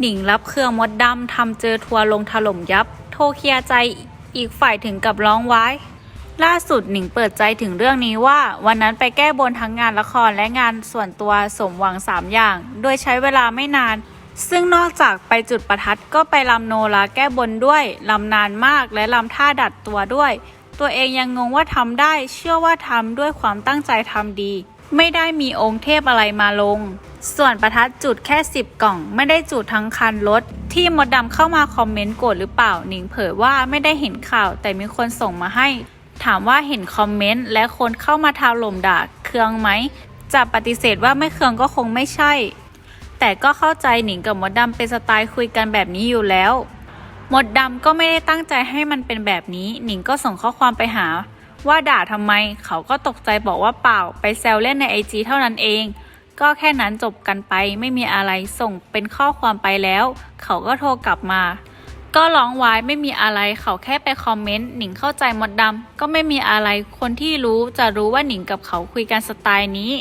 หนิงรับเครื่องมดดำทำเจอทัวร์ลงถล่มยับ โทรเคลียร์ใจอีกฝ่ายถึงกับร้องไว้ล่าสุดหนิงเปิดใจถึงเรื่องนี้ว่า วันนั้นไปแก้บนทั้งงานละครและงานส่วนตัวสมหวัง 3 อย่าง โดยใช้เวลาไม่นาน ซึ่งนอกจากไปจุดประทัดก็ไปลำโนราแก้บนด้วยลำนานมากและลำท่าดัดตัวด้วย ตัวเองยังงงว่าทำได้ เชื่อว่าทำด้วยความตั้งใจทำดี ไม่ได้มีองค์เทพอะไรมาลง ส่วนประทัดจุดแค่ 10 กล่อง ไม่ได้จุดทั้งคันรถ ที่มดดำเข้ามาคอมเมนต์โกรธหรือเปล่า หนิงเผยว่าไม่ได้เห็นข่าว แต่มีคนส่งมาให้ ถามว่าเห็นคอมเมนต์และคนเข้ามาทาวลมด่าเคืองไหม จะปฏิเสธว่าไม่เคืองก็คงไม่ใช่ แต่ก็เข้าใจหนิงกับมดดำเป็นสไตล์คุยกันแบบนี้อยู่แล้ว มดดำก็ไม่ได้ตั้งใจให้มันเป็นแบบนี้ หนิงก็ส่งข้อความไปหา ว่าด่าทำไม เขาก็ตกใจบอกว่าเปล่า ไปแซวเล่นในไอจีเท่านั้นเอง ก็แค่นั้นจบกันไปไม่มีอะไรส่งเป็นข้อความไปแล้ว เขาก็โทรกลับมา ก็ร้องไว้ไม่มีอะไรเขาแค่ไปคอมเมนต์หนิงเข้าใจมดดำก็ไม่มีอะไรคนที่รู้จะรู้ว่าหนิงกับเขาคุยกันสไตล์นี้